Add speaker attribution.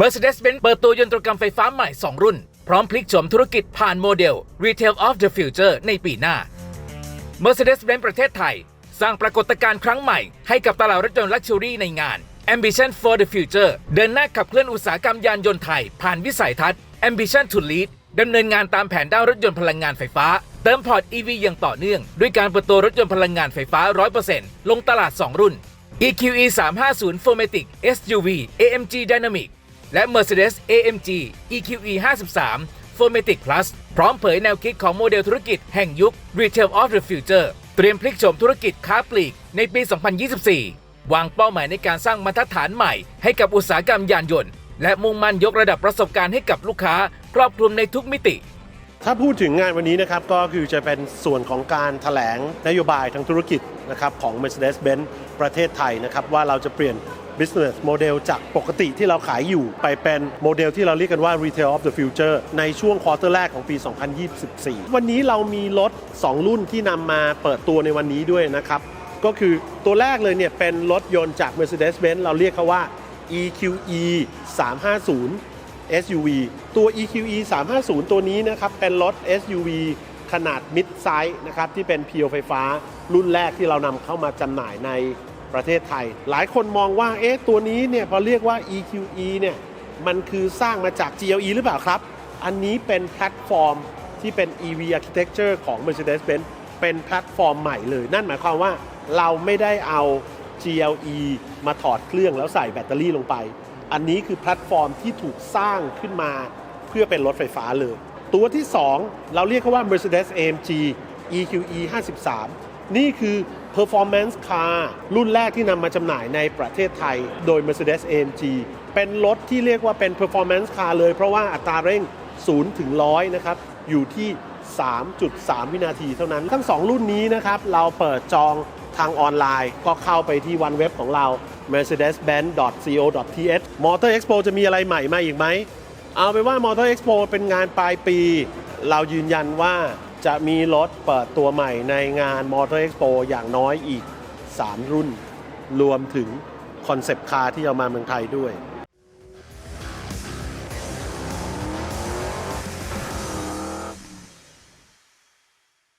Speaker 1: Mercedes-Benz เปิดตัวยนตรกรรมไฟฟ้าใหม่ 2 รุ่น พร้อมพลิกโฉมธุรกิจผ่านโมเดล Retail of the Future ในปีหน้า Mercedes-Benz ประเทศไทย สร้างปรากฏการณ์ครั้งใหม่ให้กับตลาดรถยนต์ลักชัวรี่ในงาน Ambition for the Future เดินหน้าขับเคลื่อนอุตสาหกรรมยานยนต์ไทย ผ่านวิสัยทัศน์ Ambition to Lead ดำเนินงานตามแผนด้านรถยนต์พลังงานไฟฟ้า เติมพอร์ต EV อย่างต่อเนื่อง ด้วยการเปิดตัวรถยนต์พลังงานไฟฟ้า 100%ลงตลาด 2 รุ่น EQE 350 Formatic SUV AMG Dynamic และ Mercedes AMG EQE 53 Formatic Plus พร้อมเผยแนวคิดของโมเดลธุรกิจแห่งยุค Retail of the Future เตรียมพลิกโฉมธุรกิจค้าปลีกในปี 2024 วางเป้าหมายในการสร้างมาตรฐานใหม่ให้กับอุตสาหกรรมยานยนต์ และมุ่งมั่นยกระดับประสบการณ์ให้กับลูกค้า ครอบคลุมในทุกมิติ
Speaker 2: ถ้าพูดถึงงานวันนี้นะครับก็คือจะเป็นส่วนของการถแถลงนโยบายทางธุรกิจนะครับของ Mercedes-Benz ประเทศไทยนะครับว่าเราจะเปลี่ยน business model จากปกติที่เราขายอยู่ไปเป็นโมเดลที่เราเรียกกันว่า retail of the future ในช่วงควอเตอร์แรกของปี 2024 วันนี้เรามีรถ 2 รุ่นที่นำมาเปิดตัวในวันนี้ด้วยนะครับ ก็คือตัวแรกเลยเนี่ยเป็นรถยนต์จาก Mercedes-Benz เราเรียกเขาว่า EQE 350 SUV ตัว EQE 350 ตัวนี้นะครับเป็นรถ SUV ขนาด mid size นะครับที่เป็นเพียวไฟฟ้ารุ่นแรกที่เรานำเข้ามาจำหน่ายในประเทศไทย หลายคนมองว่าเอ๊ะตัวนี้เนี่ยพอเรียกว่า EQE เนี่ยมันคือสร้างมาจาก GLE หรือเปล่าครับ อันนี้เป็นแพลตฟอร์มที่เป็น EV architecture ของ Mercedes-Benz เป็นแพลตฟอร์มใหม่เลย นั่นหมายความว่าเราไม่ได้เอา GLE มาถอดเครื่องแล้วใส่แบตเตอรี่ลงไป อันนี้คือแพลตฟอร์มที่ถูกสร้างขึ้นมาเพื่อเป็นรถไฟฟ้าเลย ตัวที่ 2 เราเรียกเขาว่า Mercedes AMG EQE 53 นี่คือ Performance Car รุ่นแรกที่นำมาจำหน่ายในประเทศไทย โดย Mercedes AMG เป็นรถที่เรียกว่าเป็น Performance Car เลย เพราะว่าอัตราเร่ง 0 ถึง 100 นะครับ อยู่ที่ 3.3 วินาทีเท่านั้น ทั้ง 2 รุ่นนี้นะครับ เราเปิดจอง ทางออนไลน์ก็เข้าไปที่วันเว็บของเรา mercedes-benz.co.th Motor Expo จะมีอะไรใหม่มาอีกไหม เอาไปนว่า Motor Expo เป็นงานปลายปี เรายืนยันว่าจะมีรถเปิดตัวใหม่ในงาน Motor Expo อย่างน้อยอีก 3 รุ่น รวมถึงคอนเซปต์คาร์ที่เอามาเมืองไทยด้วย